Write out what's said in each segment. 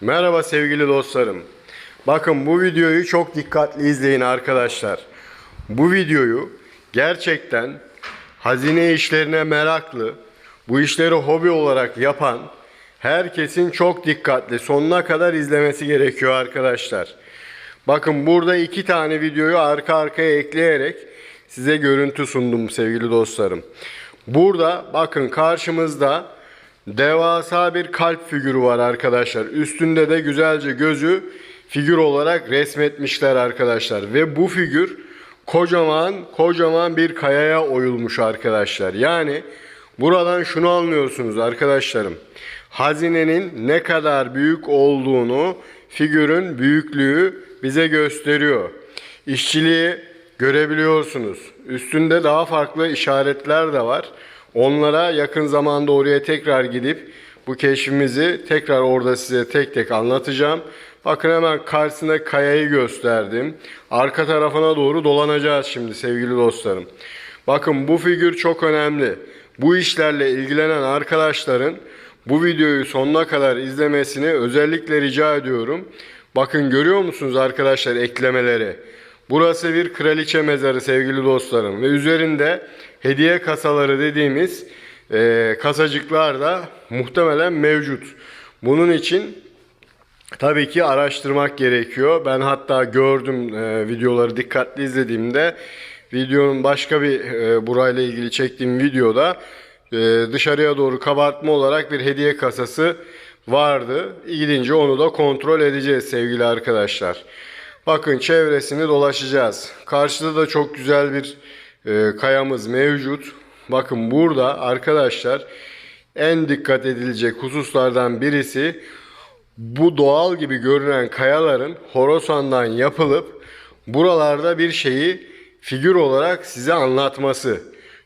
Merhaba sevgili dostlarım. Bakın bu videoyu çok dikkatli izleyin arkadaşlar. Bu videoyu gerçekten hazine işlerine meraklı, bu işleri hobi olarak yapan herkesin çok dikkatli sonuna kadar izlemesi gerekiyor arkadaşlar. Bakın burada iki tane videoyu arka arkaya ekleyerek size görüntü sundum sevgili dostlarım. Burada bakın karşımızda devasa bir kalp figürü var arkadaşlar. Üstünde de güzelce gözü figür olarak resmetmişler arkadaşlar. Ve bu figür kocaman kocaman bir kayaya oyulmuş arkadaşlar. Yani buradan şunu anlıyorsunuz arkadaşlarım. Hazinenin ne kadar büyük olduğunu figürün büyüklüğü bize gösteriyor. İşçiliği görebiliyorsunuz. Üstünde daha farklı işaretler de var. Onlara yakın zamanda oraya tekrar gidip bu keşfimizi tekrar orada size tek tek anlatacağım. Bakın hemen karşısında kayayı gösterdim. Arka tarafına doğru dolanacağız şimdi sevgili dostlarım. Bakın bu figür çok önemli. Bu işlerle ilgilenen arkadaşların bu videoyu sonuna kadar izlemesini özellikle rica ediyorum. Bakın görüyor musunuz arkadaşlar eklemeleri? Burası bir kraliçe mezarı sevgili dostlarım ve üzerinde hediye kasaları dediğimiz e, kasacıklar da muhtemelen mevcut. Bunun için tabii ki araştırmak gerekiyor. Ben hatta gördüm e, videoları dikkatli izlediğimde videonun başka bir e, burayla ilgili çektiğim videoda e, dışarıya doğru kabartma olarak bir hediye kasası vardı. Gidince onu da kontrol edeceğiz sevgili arkadaşlar. Bakın çevresini dolaşacağız. Karşıda da çok güzel bir e, kayamız mevcut. Bakın burada arkadaşlar en dikkat edilecek hususlardan birisi bu doğal gibi görünen kayaların Horasan'dan yapılıp buralarda bir şeyi figür olarak size anlatması.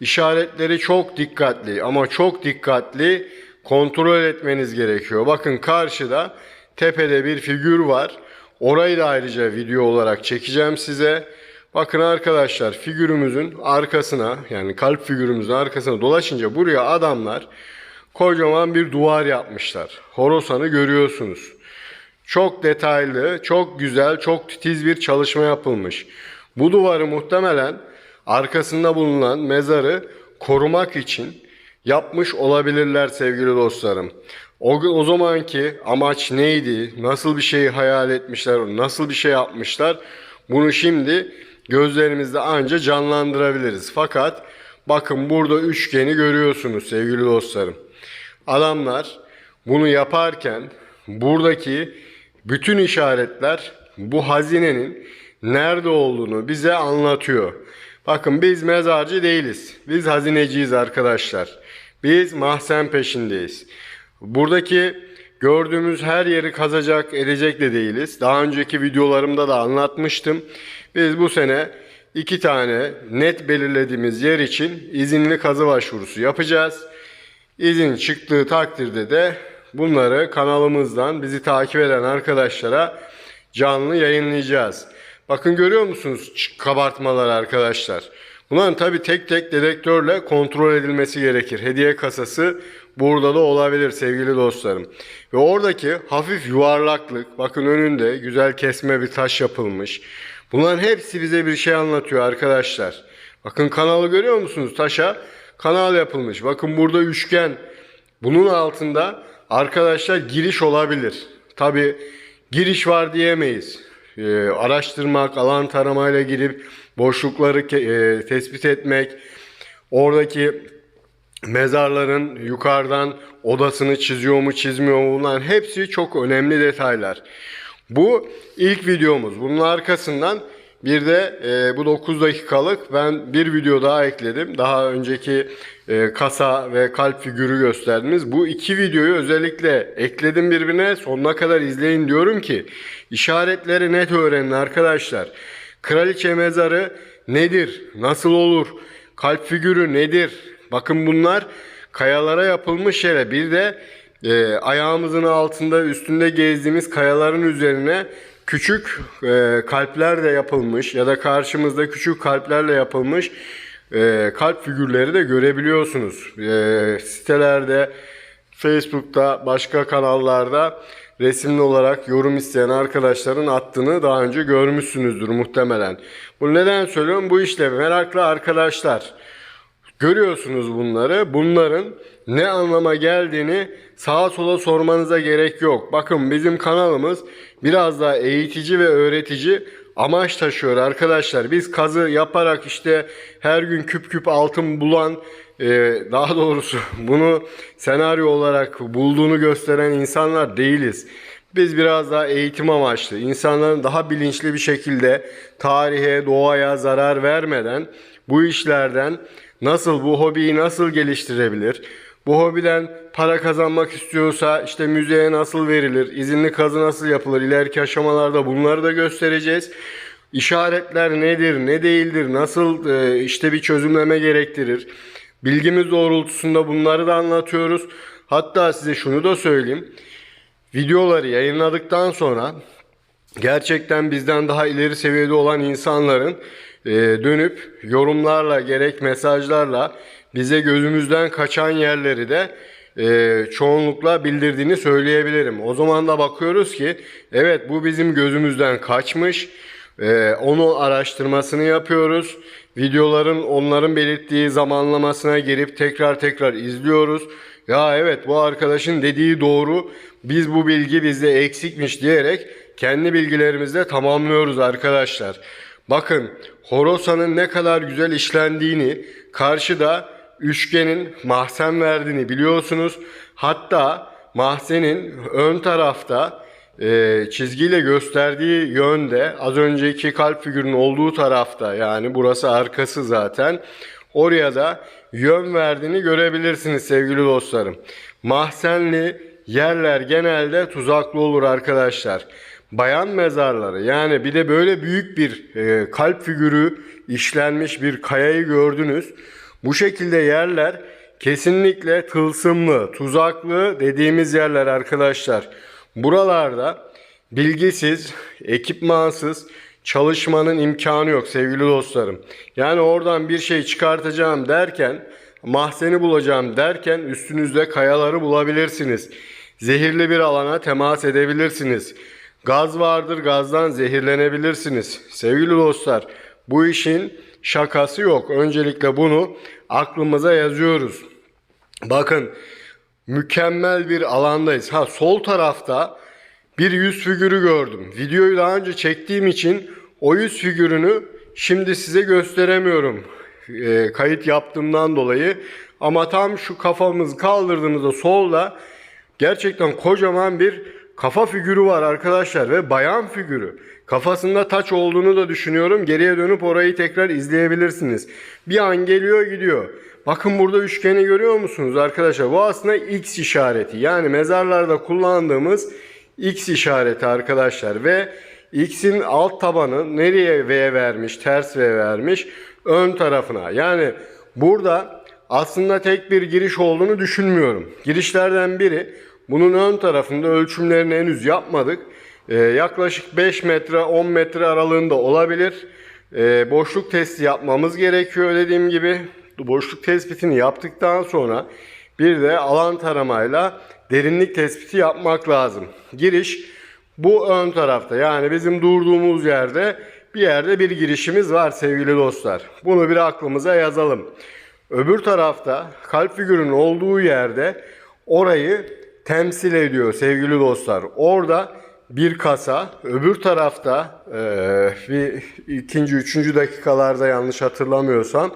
İşaretleri çok dikkatli ama çok dikkatli kontrol etmeniz gerekiyor. Bakın karşıda tepede bir figür var. Orayı da ayrıca video olarak çekeceğim size. Bakın arkadaşlar figürümüzün arkasına yani kalp figürümüzün arkasına dolaşınca buraya adamlar kocaman bir duvar yapmışlar. Horasan'ı görüyorsunuz. Çok detaylı, çok güzel, çok titiz bir çalışma yapılmış. Bu duvarı muhtemelen arkasında bulunan mezarı korumak için yapmış olabilirler sevgili dostlarım. O, o zamanki amaç neydi? Nasıl bir şeyi hayal etmişler? Nasıl bir şey yapmışlar? Bunu şimdi gözlerimizde anca canlandırabiliriz. Fakat bakın burada üçgeni görüyorsunuz sevgili dostlarım. Adamlar bunu yaparken buradaki bütün işaretler bu hazinenin nerede olduğunu bize anlatıyor. Bakın biz mezarcı değiliz. Biz hazineciyiz arkadaşlar. Biz mahzen peşindeyiz. Buradaki gördüğümüz her yeri kazacak, edecek de değiliz. Daha önceki videolarımda da anlatmıştım. Biz bu sene iki tane net belirlediğimiz yer için izinli kazı başvurusu yapacağız. İzin çıktığı takdirde de bunları kanalımızdan bizi takip eden arkadaşlara canlı yayınlayacağız. Bakın görüyor musunuz kabartmalar arkadaşlar? Bunların tabi tek tek dedektörle kontrol edilmesi gerekir. Hediye kasası burada da olabilir sevgili dostlarım. Ve oradaki hafif yuvarlaklık bakın önünde güzel kesme bir taş yapılmış. Bunların hepsi bize bir şey anlatıyor arkadaşlar. Bakın kanalı görüyor musunuz? Taşa kanal yapılmış. Bakın burada üçgen. Bunun altında arkadaşlar giriş olabilir. Tabi giriş var diyemeyiz. Ee, araştırmak, alan taramayla girip boşlukları e, tespit etmek, oradaki mezarların yukarıdan odasını çiziyor mu çizmiyor mu bunların hepsi çok önemli detaylar. Bu ilk videomuz. Bunun arkasından bir de e, bu 9 dakikalık ben bir video daha ekledim. Daha önceki e, kasa ve kalp figürü gösterdiniz. Bu iki videoyu özellikle ekledim birbirine. Sonuna kadar izleyin diyorum ki işaretleri net öğrenin arkadaşlar. Kraliçe mezarı nedir? Nasıl olur? Kalp figürü nedir? Bakın bunlar kayalara yapılmış şeyler. Bir de e, ayağımızın altında üstünde gezdiğimiz kayaların üzerine küçük e, kalpler de yapılmış ya da karşımızda küçük kalplerle yapılmış e, kalp figürleri de görebiliyorsunuz. E, sitelerde, Facebook'ta, başka kanallarda resimli olarak yorum isteyen arkadaşların attığını daha önce görmüşsünüzdür muhtemelen. Bu neden söylüyorum? Bu işte meraklı arkadaşlar. Görüyorsunuz bunları. Bunların ne anlama geldiğini sağa sola sormanıza gerek yok. Bakın bizim kanalımız biraz daha eğitici ve öğretici amaç taşıyor arkadaşlar. Biz kazı yaparak işte her gün küp küp altın bulan e, daha doğrusu bunu senaryo olarak bulduğunu gösteren insanlar değiliz. Biz biraz daha eğitim amaçlı, insanların daha bilinçli bir şekilde tarihe, doğaya zarar vermeden bu işlerden nasıl bu hobiyi nasıl geliştirebilir? Bu hobiden para kazanmak istiyorsa işte müzeye nasıl verilir? izinli kazı nasıl yapılır? İleriki aşamalarda bunları da göstereceğiz. İşaretler nedir, ne değildir, nasıl e, işte bir çözümleme gerektirir? Bilgimiz doğrultusunda bunları da anlatıyoruz. Hatta size şunu da söyleyeyim. Videoları yayınladıktan sonra gerçekten bizden daha ileri seviyede olan insanların e, dönüp yorumlarla gerek mesajlarla bize gözümüzden kaçan yerleri de e, çoğunlukla bildirdiğini söyleyebilirim. O zaman da bakıyoruz ki evet bu bizim gözümüzden kaçmış. E, onu araştırmasını yapıyoruz. Videoların onların belirttiği zamanlamasına girip tekrar tekrar izliyoruz. Ya evet bu arkadaşın dediği doğru. Biz bu bilgi bizde eksikmiş diyerek kendi bilgilerimizle tamamlıyoruz arkadaşlar. Bakın Horosa'nın ne kadar güzel işlendiğini, karşıda üçgenin mahzen verdiğini biliyorsunuz. Hatta mahzenin ön tarafta e, çizgiyle gösterdiği yönde az önceki kalp figürünün olduğu tarafta yani burası arkası zaten oraya da yön verdiğini görebilirsiniz sevgili dostlarım. Mahzenli yerler genelde tuzaklı olur arkadaşlar. Bayan mezarları yani bir de böyle büyük bir e, kalp figürü işlenmiş bir kayayı gördünüz. Bu şekilde yerler kesinlikle tılsımlı, tuzaklı dediğimiz yerler arkadaşlar. Buralarda bilgisiz, ekipmansız çalışmanın imkanı yok sevgili dostlarım. Yani oradan bir şey çıkartacağım derken, mahzeni bulacağım derken üstünüzde kayaları bulabilirsiniz. Zehirli bir alana temas edebilirsiniz. Gaz vardır, gazdan zehirlenebilirsiniz. Sevgili dostlar, bu işin şakası yok. Öncelikle bunu aklımıza yazıyoruz. Bakın mükemmel bir alandayız. Ha sol tarafta bir yüz figürü gördüm. Videoyu daha önce çektiğim için o yüz figürünü şimdi size gösteremiyorum. E, kayıt yaptığımdan dolayı. Ama tam şu kafamızı kaldırdığımızda solda gerçekten kocaman bir kafa figürü var arkadaşlar ve bayan figürü. Kafasında taç olduğunu da düşünüyorum. Geriye dönüp orayı tekrar izleyebilirsiniz. Bir an geliyor gidiyor. Bakın burada üçgeni görüyor musunuz arkadaşlar? Bu aslında X işareti. Yani mezarlarda kullandığımız X işareti arkadaşlar. Ve X'in alt tabanı nereye V vermiş, ters V vermiş? Ön tarafına. Yani burada aslında tek bir giriş olduğunu düşünmüyorum. Girişlerden biri bunun ön tarafında ölçümlerini henüz yapmadık. Ee, yaklaşık 5 metre 10 metre aralığında olabilir. Ee, boşluk testi yapmamız gerekiyor dediğim gibi. Boşluk tespitini yaptıktan sonra bir de alan taramayla derinlik tespiti yapmak lazım. Giriş bu ön tarafta yani bizim durduğumuz yerde bir yerde bir girişimiz var sevgili dostlar. Bunu bir aklımıza yazalım. Öbür tarafta kalp figürünün olduğu yerde orayı temsil ediyor sevgili dostlar. Orada bir kasa, öbür tarafta e, bir ikinci, üçüncü dakikalarda yanlış hatırlamıyorsam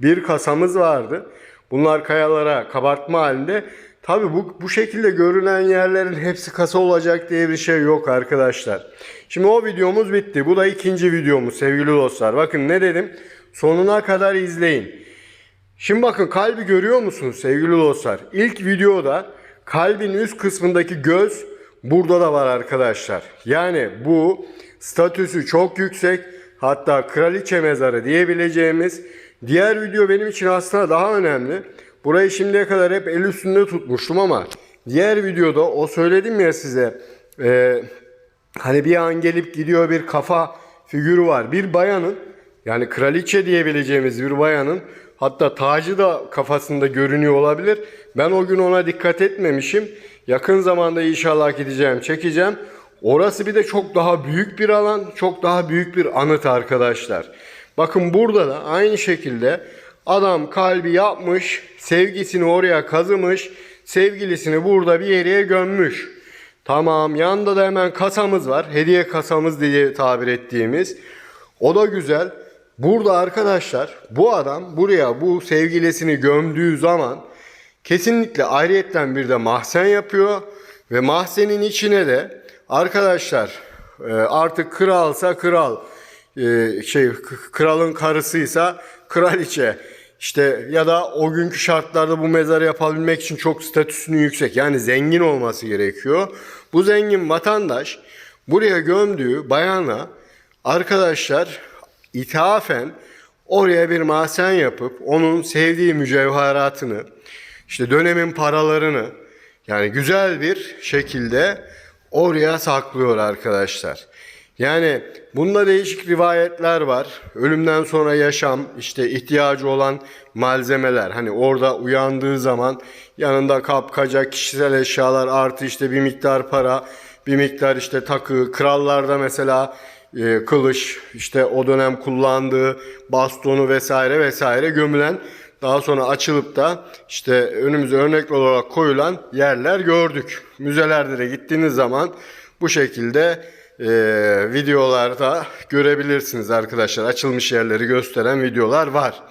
bir kasamız vardı. Bunlar kayalara kabartma halinde. Tabi bu, bu şekilde görünen yerlerin hepsi kasa olacak diye bir şey yok arkadaşlar. Şimdi o videomuz bitti. Bu da ikinci videomuz sevgili dostlar. Bakın ne dedim? Sonuna kadar izleyin. Şimdi bakın kalbi görüyor musunuz sevgili dostlar? İlk videoda kalbin üst kısmındaki göz burada da var arkadaşlar. Yani bu statüsü çok yüksek. Hatta kraliçe mezarı diyebileceğimiz diğer video benim için aslında daha önemli. Burayı şimdiye kadar hep el üstünde tutmuştum ama diğer videoda o söyledim ya size e, hani bir an gelip gidiyor bir kafa figürü var. Bir bayanın yani kraliçe diyebileceğimiz bir bayanın hatta tacı da kafasında görünüyor olabilir. Ben o gün ona dikkat etmemişim. Yakın zamanda inşallah gideceğim, çekeceğim. Orası bir de çok daha büyük bir alan, çok daha büyük bir anıt arkadaşlar. Bakın burada da aynı şekilde adam kalbi yapmış, sevgisini oraya kazımış, sevgilisini burada bir yere gömmüş. Tamam, yanında da hemen kasamız var. Hediye kasamız diye tabir ettiğimiz. O da güzel. Burada arkadaşlar bu adam buraya bu sevgilisini gömdüğü zaman kesinlikle ayrıyetten bir de mahzen yapıyor ve mahzenin içine de arkadaşlar e, artık kralsa kral e, şey kralın karısıysa kraliçe işte ya da o günkü şartlarda bu mezarı yapabilmek için çok statüsünün yüksek yani zengin olması gerekiyor. Bu zengin vatandaş buraya gömdüğü bayana arkadaşlar ithafen oraya bir mahzen yapıp onun sevdiği mücevheratını işte dönemin paralarını yani güzel bir şekilde oraya saklıyor arkadaşlar. Yani bunda değişik rivayetler var. Ölümden sonra yaşam, işte ihtiyacı olan malzemeler. Hani orada uyandığı zaman yanında kapkacak kişisel eşyalar artı işte bir miktar para, bir miktar işte takı. Krallarda mesela e, kılıç, işte o dönem kullandığı bastonu vesaire vesaire gömülen daha sonra açılıp da işte önümüze örnek olarak koyulan yerler gördük. Müzelerde de gittiğiniz zaman bu şekilde e, videolarda görebilirsiniz arkadaşlar. Açılmış yerleri gösteren videolar var.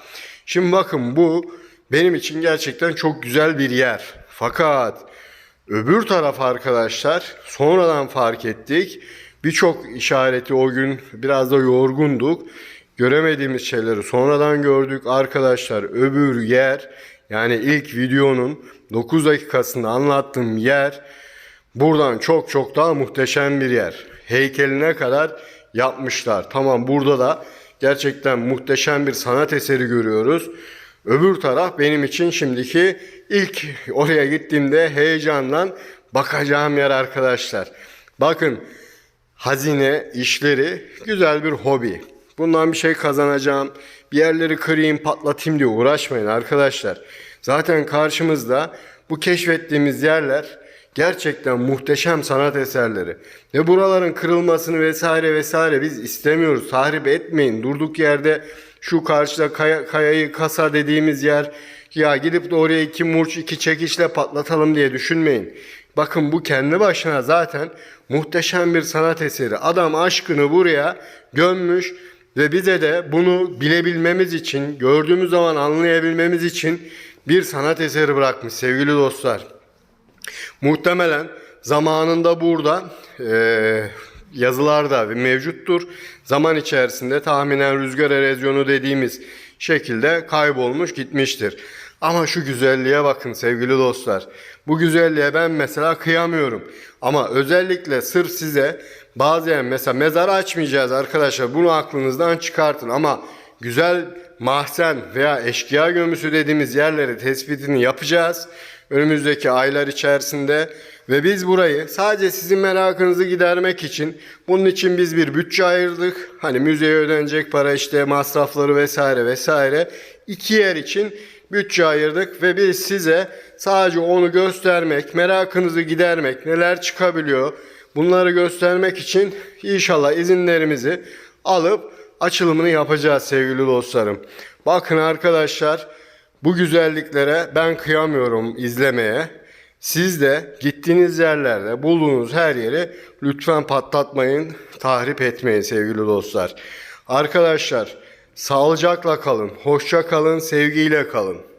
Şimdi bakın bu benim için gerçekten çok güzel bir yer. Fakat öbür taraf arkadaşlar sonradan fark ettik. Birçok işareti o gün biraz da yorgunduk. Göremediğimiz şeyleri sonradan gördük. Arkadaşlar öbür yer yani ilk videonun 9 dakikasında anlattığım yer buradan çok çok daha muhteşem bir yer. Heykeline kadar yapmışlar. Tamam burada da gerçekten muhteşem bir sanat eseri görüyoruz. Öbür taraf benim için şimdiki ilk oraya gittiğimde heyecanla bakacağım yer arkadaşlar. Bakın hazine işleri güzel bir hobi. Bundan bir şey kazanacağım. Bir yerleri kırayım, patlatayım diye uğraşmayın arkadaşlar. Zaten karşımızda bu keşfettiğimiz yerler gerçekten muhteşem sanat eserleri. Ve buraların kırılmasını vesaire vesaire biz istemiyoruz. Tahrip etmeyin. Durduk yerde şu karşıda kaya, kayayı kasa dediğimiz yer ya gidip de oraya iki murç iki çekişle patlatalım diye düşünmeyin. Bakın bu kendi başına zaten muhteşem bir sanat eseri. Adam aşkını buraya gömmüş ve bize de bunu bilebilmemiz için, gördüğümüz zaman anlayabilmemiz için bir sanat eseri bırakmış sevgili dostlar. Muhtemelen zamanında burada eee yazılarda mevcuttur. Zaman içerisinde tahminen rüzgar erozyonu dediğimiz şekilde kaybolmuş gitmiştir. Ama şu güzelliğe bakın sevgili dostlar. Bu güzelliğe ben mesela kıyamıyorum. Ama özellikle sırf size bazen mesela mezar açmayacağız arkadaşlar. Bunu aklınızdan çıkartın ama güzel mahzen veya eşkıya gömüsü dediğimiz yerleri tespitini yapacağız. Önümüzdeki aylar içerisinde ve biz burayı sadece sizin merakınızı gidermek için bunun için biz bir bütçe ayırdık. Hani müzeye ödenecek para işte masrafları vesaire vesaire iki yer için bütçe ayırdık ve biz size sadece onu göstermek, merakınızı gidermek, neler çıkabiliyor bunları göstermek için inşallah izinlerimizi alıp açılımını yapacağız sevgili dostlarım. Bakın arkadaşlar bu güzelliklere ben kıyamıyorum izlemeye. Siz de gittiğiniz yerlerde bulduğunuz her yeri lütfen patlatmayın, tahrip etmeyin sevgili dostlar. Arkadaşlar sağlıcakla kalın, hoşça kalın, sevgiyle kalın.